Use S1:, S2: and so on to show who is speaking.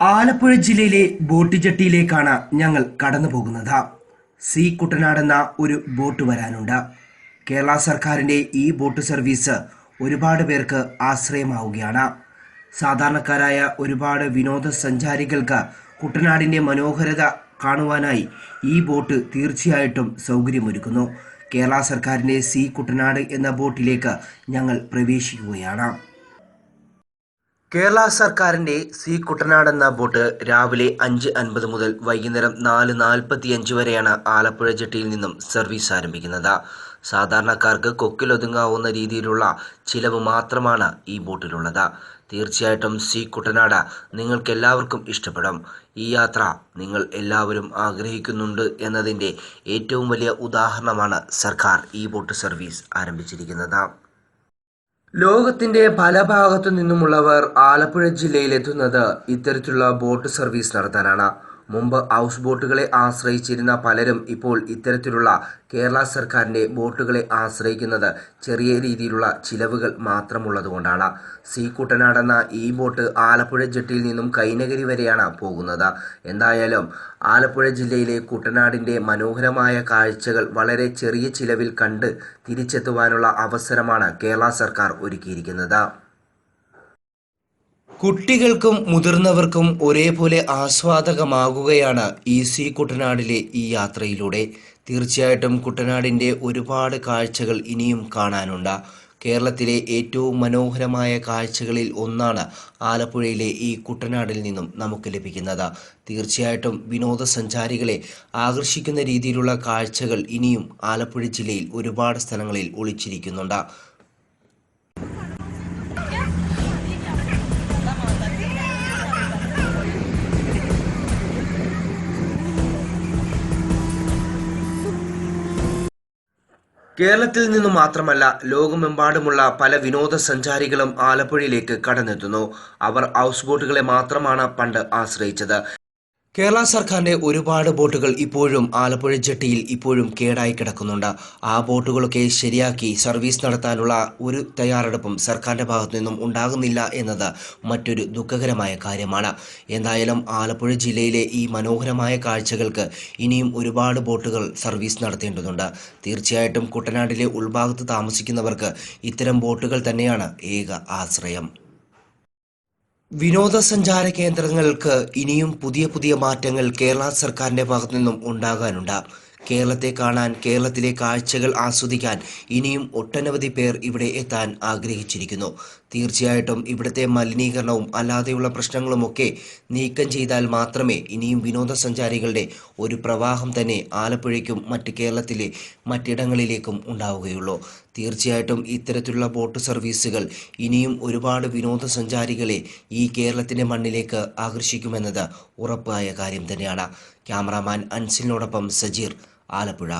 S1: ആലപ്പുഴ ജില്ലയിലെ ബോട്ട് ജെട്ടിയിലേക്കാണ് ഞങ്ങൾ കടന്നു പോകുന്നത് സി കുട്ടനാടെന്ന ഒരു ബോട്ട് വരാനുണ്ട്. കേരള സർക്കാരിന്റെ ഈ ബോട്ട് സർവീസ് ഒരുപാട് പേർക്ക് ആശ്രയമാവുകയാണ്. സാധാരണക്കാരായ ഒരുപാട് വിനോദസഞ്ചാരികൾക്ക് കുട്ടനാടിന്റെ മനോഹരത കാണുവാനായി ഈ ബോട്ട് തീർച്ചയായിട്ടും സൗകര്യമൊരുക്കുന്നു. കേരള സർക്കാരിന്റെ സി കുട്ടനാട് എന്ന ബോട്ടിലേക്ക് ഞങ്ങൾ പ്രവേശിക്കുകയാണ്. കേരള സർക്കാരിന്റെ സി കുട്ടനാട് എന്ന ബോട്ട് രാവിലെ അഞ്ച് അൻപത് മുതൽ വൈകുന്നേരം നാല് നാൽപ്പത്തിയഞ്ച് വരെയാണ് ആലപ്പുഴ ജെട്ടിയിൽ നിന്നും സർവീസ് ആരംഭിക്കുന്നത്. സാധാരണക്കാർക്ക് കൊക്കിലൊതുങ്ങാവുന്ന രീതിയിലുള്ള ചിലവ് മാത്രമാണ് ഈ ബോട്ടിലുള്ളത്. തീർച്ചയായിട്ടും സി കുട്ടനാട് നിങ്ങൾക്ക് എല്ലാവർക്കും ഇഷ്ടപ്പെടും. ഈ യാത്ര നിങ്ങൾ എല്ലാവരും ആഗ്രഹിക്കുന്നുണ്ട് എന്നതിന്റെ ഏറ്റവും വലിയ ഉദാഹരണമാണ് സർക്കാർ ഈ ബോട്ട് സർവീസ് ആരംഭിച്ചിരിക്കുന്നത്. ലോകത്തിന്റെ പല ഭാഗത്തു നിന്നുമുള്ളവർ ആലപ്പുഴ ജില്ലയിലെത്തുന്നത് ഇത്തരത്തിലുള്ള ബോട്ട് സർവീസ് നടത്താനാണ്. മുമ്പ് ഹൗസ് ബോട്ടുകളെ ആശ്രയിച്ചിരുന്ന പലരും ഇപ്പോൾ ഇത്തരത്തിലുള്ള കേരള സർക്കാരിന്റെ ബോട്ടുകളെ ആശ്രയിക്കുന്നത് ചെറിയ രീതിയിലുള്ള ചിലവുകൾ മാത്രമുള്ളതുകൊണ്ടാണ്. സി കുട്ടനാടെന്ന ഈ ബോട്ട് ആലപ്പുഴ ജെട്ടിയിൽ നിന്നും കൈനഗരി വരെയാണ് പോകുന്നത്. എന്തായാലും ആലപ്പുഴ ജില്ലയിലെ കുട്ടനാടിന്റെ മനോഹരമായ കാഴ്ചകൾ വളരെ ചെറിയ ചിലവിൽ കണ്ട് തിരിച്ചെത്തുവാനുള്ള അവസരമാണ് കേരള സർക്കാർ ഒരുക്കിയിരിക്കുന്നത്. കുട്ടികൾക്കും മുതിർന്നവർക്കും ഒരേപോലെ ആസ്വാദകമാകുകയാണ് ഈ സി കുട്ടനാടിലെ ഈ യാത്രയിലൂടെ. തീർച്ചയായിട്ടും കുട്ടനാടിന്റെ ഒരുപാട് കാഴ്ചകൾ ഇനിയും കാണാനുണ്ട്. കേരളത്തിലെ ഏറ്റവും മനോഹരമായ കാഴ്ചകളിൽ ഒന്നാണ് ആലപ്പുഴയിലെ ഈ കുട്ടനാടിൽ നിന്നും നമുക്ക് ലഭിക്കുന്നത്. തീർച്ചയായിട്ടും വിനോദസഞ്ചാരികളെ ആകർഷിക്കുന്ന രീതിയിലുള്ള കാഴ്ചകൾ ഇനിയും ആലപ്പുഴ ജില്ലയിൽ ഒരുപാട് സ്ഥലങ്ങളിൽ ഒളിച്ചിരിക്കുന്നുണ്ട്. കേരളത്തിൽ നിന്നു മാത്രമല്ല ലോകമെമ്പാടുമുള്ള പല വിനോദസഞ്ചാരികളും ആലപ്പുഴയിലേക്ക് കടന്നെത്തുന്നു. അവർ ഹൗസ് ബോട്ടുകളെ മാത്രമാണ് പണ്ട് ആശ്രയിച്ചത്. കേരള സർക്കാരിന്റെ ഒരുപാട് ബോട്ടുകൾ ഇപ്പോഴും ആലപ്പുഴ ജെട്ടിയിൽ ഇപ്പോഴും കേടായി കിടക്കുന്നുണ്ട്. ആ ബോട്ടുകളൊക്കെ ശരിയാക്കി സർവീസ് നടത്താനുള്ള ഒരു തയ്യാറെടുപ്പും സർക്കാരിന്റെ ഭാഗത്തു നിന്നും ഉണ്ടാകുന്നില്ല എന്നത് മറ്റൊരു ദുഃഖകരമായ കാര്യമാണ്. എന്തായാലും ആലപ്പുഴ ജില്ലയിലെ ഈ മനോഹരമായ കാഴ്ചകൾക്ക് ഇനിയും ഒരുപാട് ബോട്ടുകൾ സർവീസ് നടത്തേണ്ടതുണ്ട്. തീർച്ചയായിട്ടും കുട്ടനാട്ടിലെ ഉൾഭാഗത്ത് താമസിക്കുന്നവർക്ക് ഇത്തരം ബോട്ടുകൾ തന്നെയാണ് ഏക ആശ്രയം. വിനോദസഞ്ചാര കേന്ദ്രങ്ങൾക്ക് ഇനിയും പുതിയ പുതിയ മാറ്റങ്ങൾ കേരള സർക്കാരിന്റെ ഭാഗത്തു നിന്നും ഉണ്ടാകാനുണ്ട്. കേരളത്തെ കാണാൻ കേരളത്തിലെ കാഴ്ചകൾ ആസ്വദിക്കാൻ ഇനിയും ഒട്ടനവധി പേർ ഇവിടെ എത്താൻ ആഗ്രഹിച്ചിരിക്കുന്നു. തീർച്ചയായിട്ടും ഇവിടുത്തെ മലിനീകരണവും അല്ലാതെയുള്ള പ്രശ്നങ്ങളുമൊക്കെ നീക്കം ചെയ്താൽ മാത്രമേ ഇനിയും വിനോദസഞ്ചാരികളുടെ ഒരു പ്രവാഹം തന്നെ ആലപ്പുഴയ്ക്കും മറ്റ് കേരളത്തിലെ മറ്റിടങ്ങളിലേക്കും ഉണ്ടാവുകയുള്ളൂ. തീർച്ചയായിട്ടും ഇത്തരത്തിലുള്ള ബോട്ട് സർവീസുകൾ ഇനിയും ഒരുപാട് വിനോദസഞ്ചാരികളെ ഈ കേരളത്തിന്റെ മണ്ണിലേക്ക് ആകർഷിക്കുമെന്നത് ഉറപ്പായ കാര്യം തന്നെയാണ്. ക്യാമറാമാൻ അൻസിലിനോടൊപ്പം സജീർ ആലപ്പുഴ.